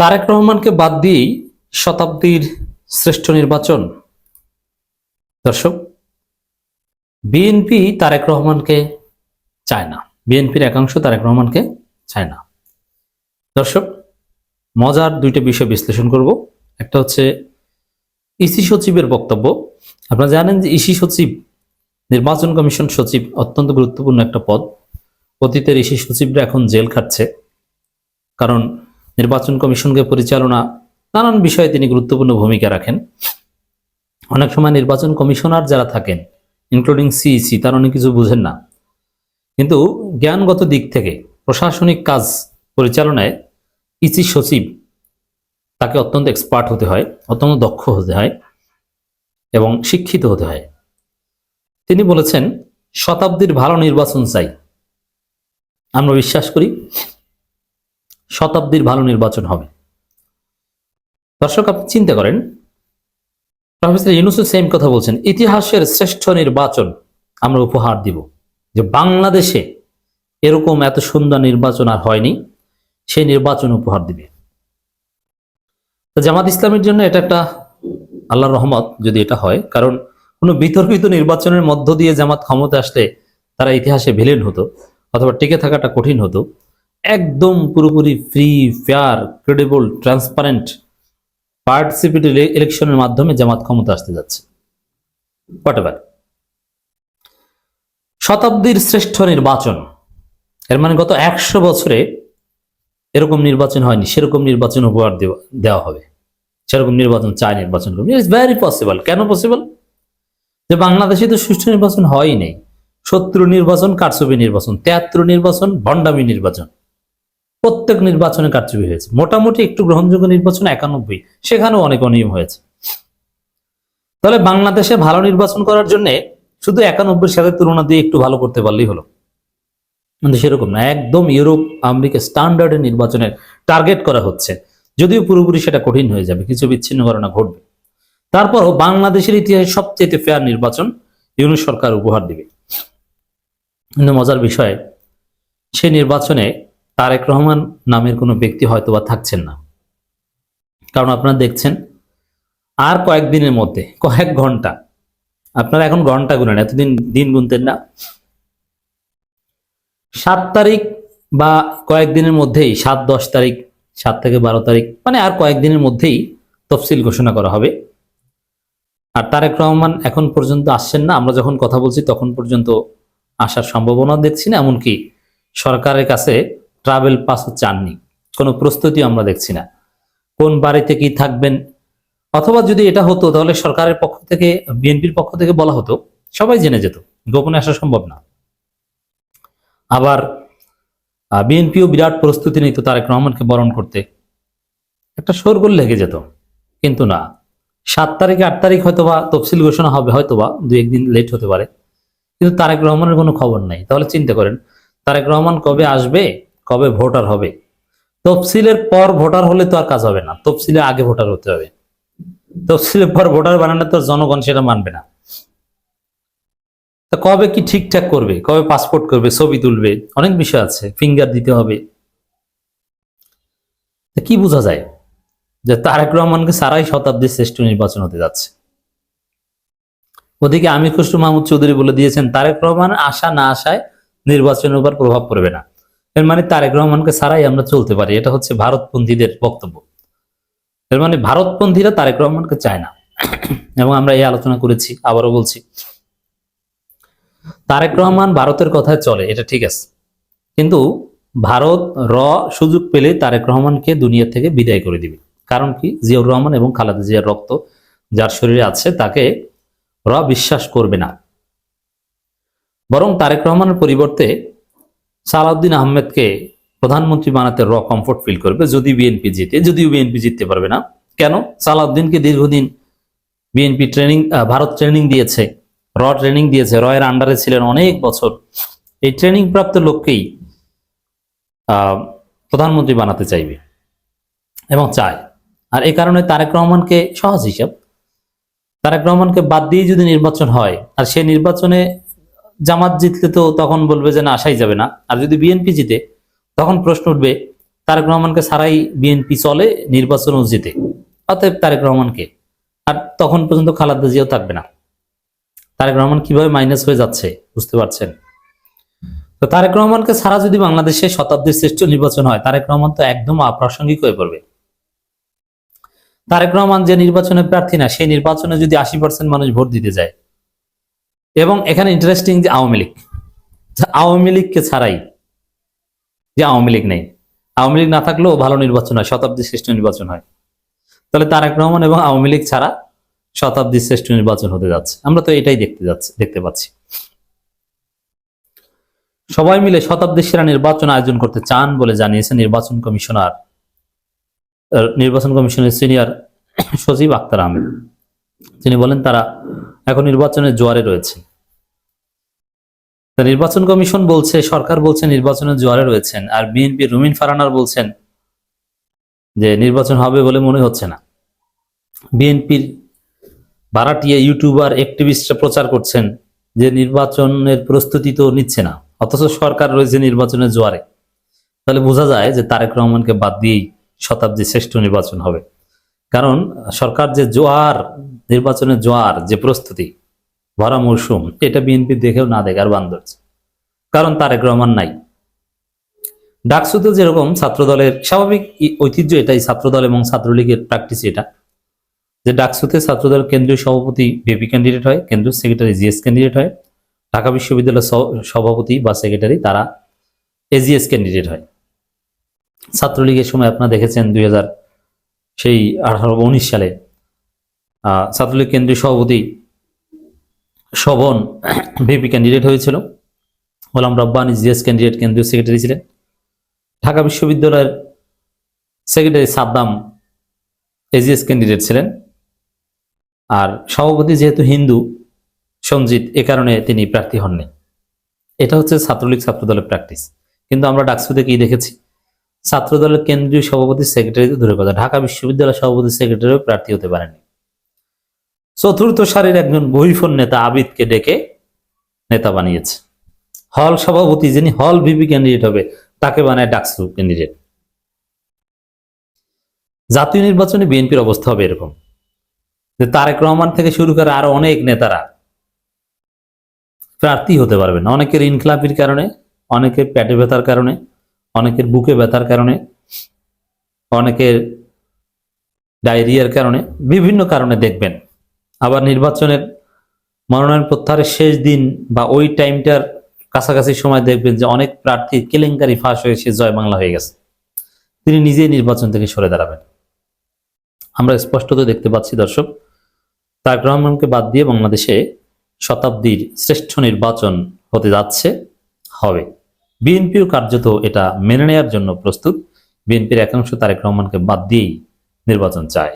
তারেক রহমানকে বাদ দিয়েই শতাব্দীর শ্রেষ্ঠ নির্বাচন। দর্শক, বিএনপি তারেক রহমানকে চায় না। বিএনপির একাংশ তারেক রহমানকে চায় না। দর্শক, মজার দুইটা বিষয় বিশ্লেষণ করব। একটা হচ্ছে ইসি সচিবের বক্তব্য। আপনারা জানেন যে ইসি সচিব, নির্বাচন কমিশন সচিব অত্যন্ত গুরুত্বপূর্ণ একটা পদ। অতীতের ইসি সচিবরা এখন জেল খাচ্ছে কারণ নির্বাচন কমিশনকে পরিচালনা, নানান বিষয়ে তিনি গুরুত্বপূর্ণ ভূমিকা রাখেন। অনেক সময় নির্বাচন কমিশনার যারা থাকেন ইনক্লুডিং সিইসি তারা অনেক কিছু বুঝেন না। কিন্তু জ্ঞানগত দিক থেকে প্রশাসনিক কাজ পরিচালনায় ইসি সচিব তাকে অত্যন্ত এক্সপার্ট হতে হয়, অত্যন্ত দক্ষ হতে হয় এবং শিক্ষিত হতে হয়। তিনি বলেছেন, শতাব্দীর ভালো নির্বাচন চাই। আমরা বিশ্বাস করি শতাব্দীর ভালো নির্বাচন হবে। দর্শক, আপনি চিন্তা করেন, প্রফেসর ইউনুসুফ সেম কথা বলছেন, ইতিহাসের শ্রেষ্ঠ নির্বাচন আমরা উপহার দিব। যে বাংলাদেশে এরকম এত সুন্দর নির্বাচন আর হয়নি, সেই নির্বাচন উপহার দিবে। জামাত ইসলামের জন্য এটা একটা আল্লাহর রহমত যদি এটা হয়, কারণ কোনো বিতর্কিত নির্বাচনের মধ্য দিয়ে জামাত ক্ষমতা আসলে তারা ইতিহাসে ভিলেন হতো, অথবা টিকে থাকাটা কঠিন হতো। একদম পুরোপুরি free fair credible transparent participative ইলেকশনের মাধ্যমে জামাত ক্ষমতা আসতে যাচ্ছে। হোয়াট শতাব্দীর শ্রেষ্ঠ নির্বাচন। এর মানে গত একশো বছরে এরকম নির্বাচন হয়নি, সেরকম নির্বাচন উপহার দেওয়া হবে। সেরকম নির্বাচন চায় নির্বাচন করবে ইটস ভেরি পসিবল কেন পসিবল যে বাংলাদেশে তো সুষ্ঠু নির্বাচন হয়ই নেই। শত্রু নির্বাচন, কারচুপি নির্বাচন, তেয়াত্তর নির্বাচন, ভণ্ডামি নির্বাচন। প্রত্যেক নির্বাচনে কারচুপি হয়েছে। মোটামুটি একটু গ্রহণযোগ্য নির্বাচন একানব্বই। সেখানেও অনেক অনিয়ম হয়েছে। তাহলে বাংলাদেশে ভালো নির্বাচন করার জন্য শুধু একানব্বই সালের তুলনা দিয়ে একটু ভালো করতে পারলেই হলো। কিন্তু সেরকম না, একদম ইউরোপ, আমেরিকা স্ট্যান্ডার্ডের নির্বাচনের টার্গেট করা হচ্ছে। যদিও পুরোপুরি সেটা কঠিন হয়ে যাবে, কিছু বিচ্ছিন্ন ঘটনা ঘটবে। তারপরও বাংলাদেশের ইতিহাসে সবচেয়ে ফেয়ার নির্বাচন ইউনুস সরকার উপহার দিবে। কিন্তু মজার বিষয়, সেই নির্বাচনে তারেক রহমান নামের কোনো ব্যক্তি হয়তো বা থাকছেন না। কারণ আপনারা দেখছেন, আর কয়েকদিনের মধ্যে, কয়েক ঘণ্টা, আপনারা এখন ঘণ্টা গুনেন, এতদিন দিন গুনতেন না। সাত তারিখ বা কয়েকদিনের মধ্যেই, সাত, দশ তারিখ, সাত থেকে বারো তারিখ মানে আর কয়েকদিনের মধ্যেই তফসিল ঘোষণা করা হবে। আর তারেক রহমান এখন পর্যন্ত আসছেন না, আমরা যখন কথা বলছি তখন পর্যন্ত আসার সম্ভাবনা দেখছি না, এমনকি সরকারের কাছে ট্রাভেল পাসও চাননি। কোনো প্রস্তুতি আমরা দেখছি না। কোন বাড়িতে কি থাকবেন? অথবা যদি এটা হতো, তাহলে সরকারের পক্ষ থেকে, বিএনপির পক্ষ থেকে বলা হতো, সবাই জেনে যেত, গোপনে আসা সম্ভব না। আবার বিএনপিও বিরাট প্রস্তুতি নিত তারেক রহমানকে বরণ করতে। একটা শোরগোল লেগে যেত, কিন্তু না। সাত তারিখে, আট তারিখ হয়তো বা তফসিল ঘোষণা হবে হয়তো বা দু, একদিন লেট হতে পারে। কিন্তু তারেক রহমানের কোনো খবর নাই। তাহলে চিন্তা করেন, তারেক রহমান কবে আসবে? কবে ভোটার হবে? তফসিলের পর ভোটার হলে তো আর কাজ হবে না। তফসিলের আগে ভোটার হতে হবে। তফসিলের পর ভোটার বানালে তো জনগণ সেটা মানবে না। কবে কি ঠিকঠাক করবে? কবে পাসপোর্ট করবে? ছবি তুলবে? অনেক বিষয় আছে। ফিঙ্গার দিতে হবে। কি বোঝা যায়? যে তারেক রহমানকে সারাই শতাব্দীর শ্রেষ্ঠ নির্বাচন হতে যাচ্ছে। ওদিকে আমির খসরু মাহমুদ চৌধুরী বলে দিয়েছেন, তারেক রহমান আশা না আসায় নির্বাচনের উপর প্রভাব পড়বে না। এর মানে তারেক রহমানকে সারাই আমরা চলতে পারি। এটা হচ্ছে ভারতপন্থীদের বক্তব্য। এর মানে ভারতপন্থীরা তারেক রহমানকে চায় না। এবং আমরা এই আলোচনা করেছি, আবারও বলছি। তারেক রহমান ভারতের কথায় চলে, এটা ঠিক আছে। কিন্তু ভারত র সুযোগ পেলে তারেক রহমানকে দুনিয়া থেকে বিদায় করে দিবে। কারণ কি? জিয়াউর রহমান এবং খালেদা জিয়ার রক্ত যার শরীরে আছে, তাকে র বিশ্বাস করবে না। বরং তারেক রহমানের পরিবর্তে সালাউদ্দিন আহমেদকে প্রধানমন্ত্রী বানাতে র কমফোর্ট ফিল করবে, যদি বিএনপি জিতে, যদিও বিএনপি জিততে পারবে না। কেন? সালাউদ্দিনকে দীর্ঘদিন বিএনপি ট্রেনিং ভারত ট্রেনিং দিয়েছে র ট্রেনিং দিয়েছে র এর আন্ডারে ছিলেন অনেক বছর। এই ট্রেনিং প্রাপ্ত লোককেই প্রধানমন্ত্রী বানাতে চাইবে এবং চায়। আর এই কারণে তারেক রহমানকে সহজ হিসাব, তারেক রহমানকে বাদ দিয়ে যদি নির্বাচন হয়, আর সেই নির্বাচনে জামাত জিতলে তো তখন বলবে যে না আসাই যাবে না। আর যদি বিএনপি জিতে, তখন প্রশ্ন উঠবে, তারেক রহমানকে ছাড়াই বিএনপি চলে নির্বাচন ও জিতে। অতএব তারেক রহমানকে আর তখন পর্যন্ত খালাদা জিয়াও থাকবে না। তারেক রহমান কীভাবে মাইনাস হয়ে যাচ্ছে, বুঝতে পারছেন? তো তারেক রহমানকে ছাড়া যদি বাংলাদেশে শতাব্দীর শ্রেষ্ঠ নির্বাচন হয়, তারেক রহমান তো একদম অপ্রাসঙ্গিক হয়ে পড়বে। তারেক রহমান যে নির্বাচনে প্রার্থী না, সেই নির্বাচনে যদি আশি পার্সেন্ট মানুষ ভোট দিতে যায় এবং এখানে ইন্টারেস্টিং যে আওয়ামী লীগ। আওয়ামী লীগকে ছাড়াই যে আওয়ামী লীগ নেই। আওয়ামী লীগ না থাকলেও ভালো নির্বাচন হয়, শতাব্দীর শ্রেষ্ঠ নির্বাচন হয়। তাহলে তারেক রহমান এবং আওয়ামী লীগ ছাড়া শতাব্দীর শ্রেষ্ঠ নির্বাচন হতে যাচ্ছে। আমরা তো এটাই দেখতে যাচ্ছি, দেখতে পাচ্ছি। সবাই মিলে শতাব্দীর সেরা নির্বাচন আয়োজন করতে চান বলে জানিয়েছে নির্বাচন কমিশনার, নির্বাচন কমিশনের সিনিয়র সচিব আক্তার আহমেদ। তিনি বলেন, তারা এখন নির্বাচনের জোয়ারে রয়েছে। নির্বাচন কমিশন বলছে, সরকার বলছে নির্বাচনের জোয়ারে রয়েছেন, আর বিএনপি রুমিন ফারানার বলছেন যে নির্বাচন হবে বলে মনে হচ্ছে না। বিএনপির ভাড়াটিয়া ইউটিউবার অ্যাক্টিভিস্টরা প্রচার করছেন যে নির্বাচনের প্রস্তুতি তো নিচ্ছে না, অথচ সরকার রয়েছে নির্বাচনের জোয়ারে। তাহলে বোঝা যায় যে তারেক রহমানকে বাদ দিয়েই শতাব্দীর শ্রেষ্ঠ নির্বাচন হবে। কারণ সরকার যে জোয়ার নির্বাচনের জোয়ার, যে প্রস্তুতি, ভরা মৌসুম এটা বিএনপি দেখেও না দেখার বান্ধব কারণ তারেক রহমান নাই। ডাকসুতে যেরকম ছাত্র দলের স্বাভাবিক ঐতিহ্য এটাই ছাত্র দল এবং ছাত্রলীগের প্র্যাকটিস এটা, যে ডাকসুতে ছাত্রদল কেন্দ্রীয় সভাপতি বিপি ক্যান্ডিডেট হয়, কেন্দ্রীয় সেক্রেটারি জিএস ক্যান্ডিডেট হয়, ঢাকা বিশ্ববিদ্যালয়ের সভাপতি বা সেক্রেটারি তারা এজিএস ক্যান্ডিডেট হয়। ছাত্রলীগের সময় আপনারা দেখেছেন দুই হাজার সেই আঠারো উনিশ সালে ছাত্রলীগ কেন্দ্রীয় সভাপতি শোভন ভিপি ক্যান্ডিডেট হয়েছিল। গোলাম রব্বানি জিএস ক্যান্ডিডেট কেন্দ্রীয় সেক্রেটারি ছিলেন। ঢাকা বিশ্ববিদ্যালয়ের সেক্রেটারি সাদ্দাম এজিএস ক্যান্ডিডেট ছিলেন। আর সভাপতি যেহেতু হিন্দু, সঞ্জিত, এ কারণে তিনি প্রার্থী হননি। এটা হচ্ছে ছাত্রলীগ ছাত্রদলের প্র্যাকটিস কিন্তু আমরা ডাকসুতে কি দেখেছি? ছাত্রদলের কেন্দ্রীয় সভাপতি সেক্রেটারি দূরের কথা। ঢাকা বিশ্ববিদ্যালয় সভাপতি সেক্রেটারিও প্রার্থী হতে পারেননি। চতুর্থ সারির একজন বহিফোন নেতা আবিদকে ডেকে নেতা বানিয়েছে। হল সভাপতি যিনি, হল ভিপি ক্যান্ডিডেট হবে, তাকে বানায় ডাকসু ক্যান্ডিডেট জাতীয় নির্বাচনে বিএনপির অবস্থা হবে এরকম। যে তারেক রহমান থেকে শুরু করে আরও অনেক নেতারা প্রার্থী হতে পারবেন অনেকের ইনকলাপির কারণে, অনেকের পেটে ব্যথার কারণে, অনেকের বুকে ব্যথার কারণে, অনেকের ডায়রিয়ার কারণে বিভিন্ন কারণে দেখবেন। আবার নির্বাচনের মনোনয়ন প্রত্যাহারের শেষ দিন বা ওই টাইমটার কাছাকাছি সময় দেখবেন যে অনেক প্রার্থী কেলেঙ্কারি ফাঁস হয়ে সে জয় বাংলা হয়ে গেছে। তিনি নিজেই নির্বাচন থেকে সরে দাঁড়াবেন। আমরা স্পষ্টত দেখতে পাচ্ছি দর্শক, তারেক রহমানকে বাদ দিয়ে বাংলাদেশে শতাব্দীর শ্রেষ্ঠ নির্বাচন হতে যাচ্ছে, হবে। বিএনপিও কার্যত এটা মেনে নেওয়ার জন্য প্রস্তুত। বিএনপির একাংশ তারেক রহমানকে বাদ দিয়েই নির্বাচন চায়।